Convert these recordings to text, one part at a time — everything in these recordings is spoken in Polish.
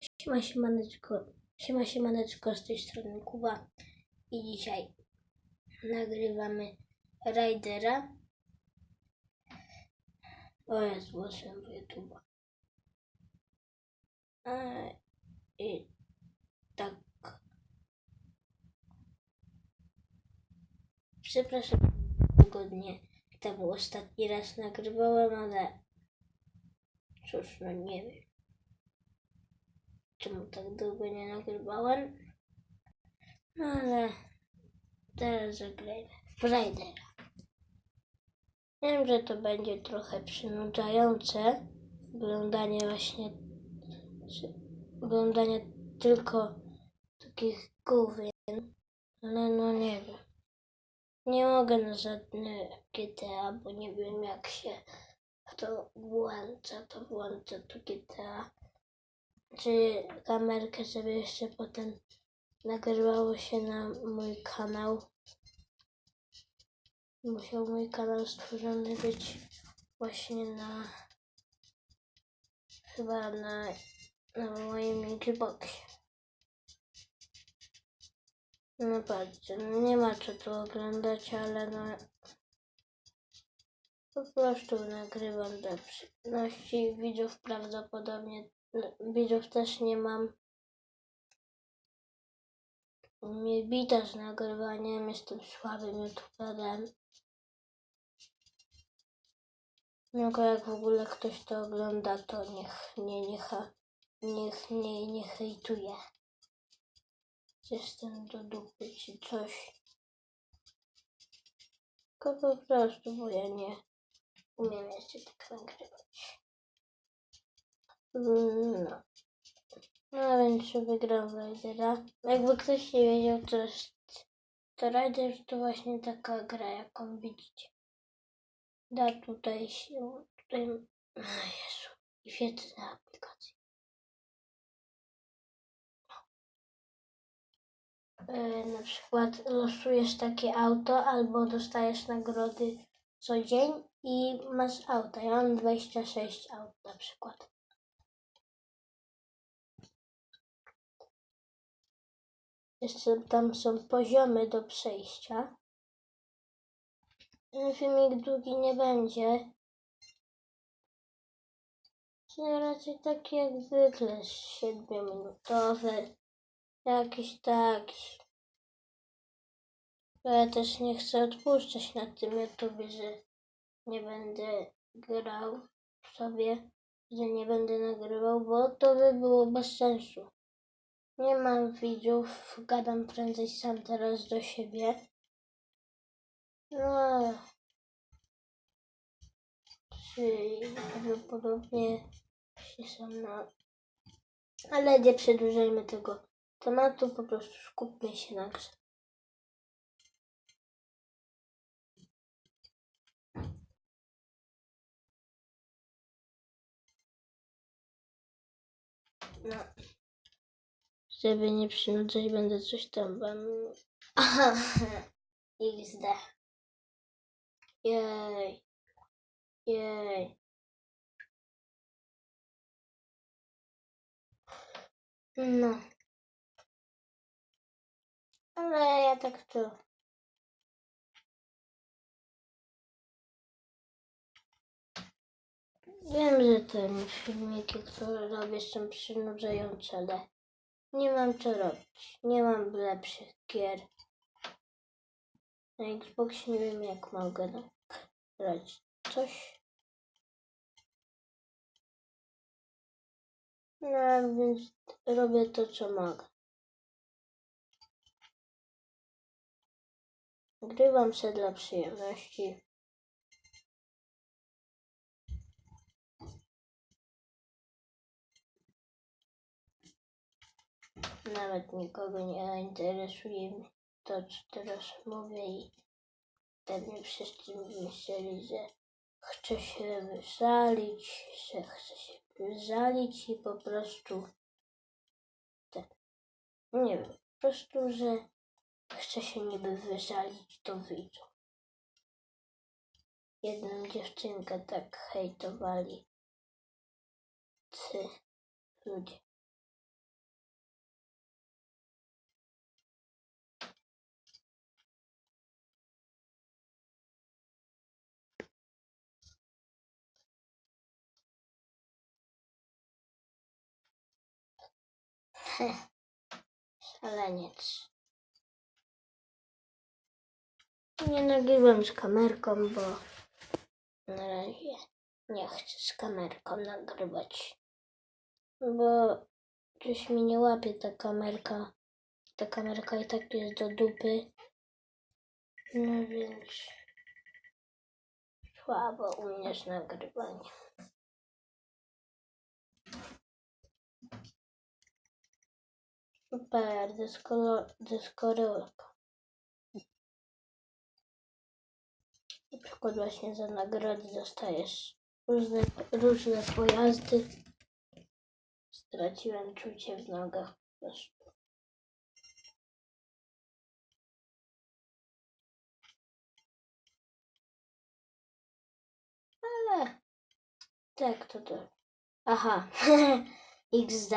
Siema, siemaneczko, siema, siemaneczko, z tej strony Kuba i dzisiaj nagrywamy Raidera. O jest głosem YouTube'a. I tak. Przepraszam, tygodnie temu ostatni raz nagrywałem, ale cóż, no nie wiem czemu tak długo nie nagrywałem. No ale teraz zagrajmy w Raidera. Wiem, że to będzie trochę przynudzające oglądanie właśnie oglądanie tylko takich główien, ale no nie wiem. Nie mogę na żadne GTA, bo nie wiem jak się to włącza, to włącza to GTA czy kamerkę, żeby jeszcze potem nagrywało się na mój kanał. Musiał mój kanał stworzony być właśnie na chyba na, na moim Xboxie. No patrzcie, no nie ma co tu oglądać, ale no po prostu nagrywam dla przyjemności widzów prawdopodobnie no, widzów też nie mam. Mnie bita z nagrywaniem, jestem słabym youtuberem. Tylko jak w ogóle ktoś to ogląda, to niech nie, niech, niech nie, nie hejtuje. Jestem do dupy czy coś. Tylko po prostu, bo ja nie umiem jeszcze tak nagrywać. Mm, No. No więc wygrał w Raidera. Jakby ktoś nie wiedział, to jest to Raider to właśnie taka gra, jaką widzicie. Da tutaj się, tutaj, o Jezu, świetne aplikacje. E, na przykład losujesz takie auto albo dostajesz nagrody co dzień i masz auta. Ja mam 26 aut na przykład. Jeszcze tam są poziomy do przejścia. Ten filmik długi nie będzie. Czyli raczej taki jak zwykle, 7-minutowy. Jakiś taki. Bo Ja też nie chcę odpuszczać na tym YouTubie, że nie będę grał sobie, że nie będę nagrywał, bo to by było bez sensu. Nie mam widzów, gadam prędzej sam teraz do siebie. No. Czyli prawdopodobnie się sam na... Ale nie przedłużajmy tego tematu, po prostu skupmy się na grze. No. Żeby nie przynudzać, będę coś tam wam... XD. Jej. Jej. No. Ale ja tak to... Wiem, że te filmiki, które robię są przynudzające, ale nie mam co robić. Nie mam lepszych gier. Na Xboxie nie wiem jak mogę grać coś. No więc robię to co mogę. Grywam się dla przyjemności. Nawet nikogo nie interesuje to, co teraz mówię i pewnie wszyscy myśleli, że chcę się wyżalić, że chcę się wyżalić i po prostu ten, nie wiem, po prostu, że chcę się niby wyżalić do widzów. Jedną dziewczynkę tak hejtowali. Ty ludzie. Szaleniec. Nie nagrywam z kamerką, bo na razie nie chcę z kamerką nagrywać. Bo gdzieś mi nie łapie ta kamerka. Ta kamerka i tak jest do dupy. No więc słabo u mnie z nagrywaniem. Super, deskolo, deskorolka. Na przykład właśnie za nagrody dostajesz różne, różne pojazdy. Straciłem czucie w nogach. Ale tak to to. Aha, XD.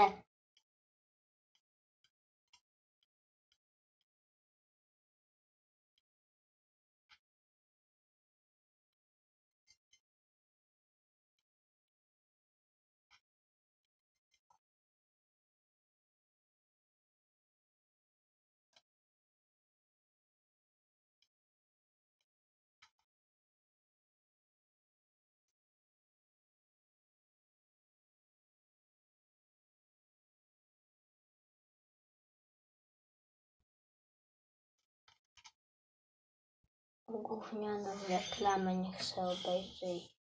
Gównianą reklamę nie chcę obejrzeć.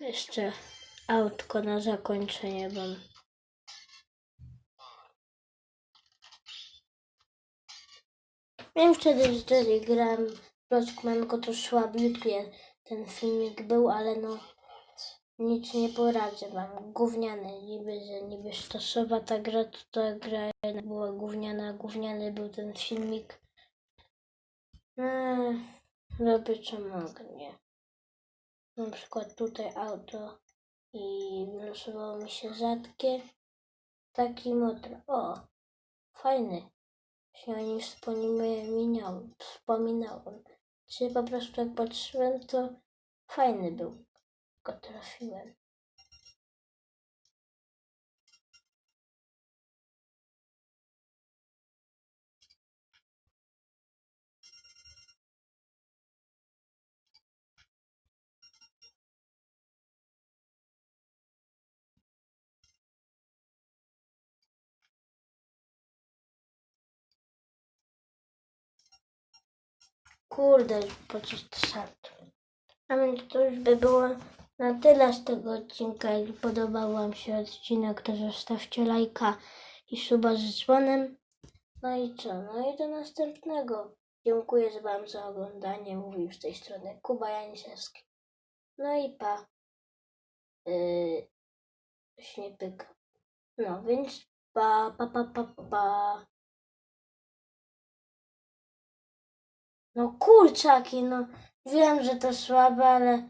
Jeszcze autko na zakończenie mam. Wiem wtedy, że wtedy grałem w Rockmanko, to słabiutkie ten filmik był, ale no nic nie poradzę wam. Gówniane, niby, że niby sztosowa ta gra, to ta gra była gówniana, gówniany był ten filmik. Eee, robię co mogę, nie? Na przykład tutaj auto i wylosowało mi się rzadkie. Taki motor. O, fajny. Się o nim wspominałem, wspominałem. Czy po prostu jak patrzyłem, to fajny był. Go trafiłem. Kurde, pocisk salto. A więc to już by było na tyle z tego odcinka. Jak podobał Wam się odcinek, to zostawcie lajka i suba z dzwonem. No i co? No i do następnego. Dziękuję Wam za oglądanie. Mówił z tej strony Kuba Janisewski. No i pa. Yy, coś nie pyka. No więc pa, pa, pa, pa, pa. No kurczaki, no wiem, że to słabe, ale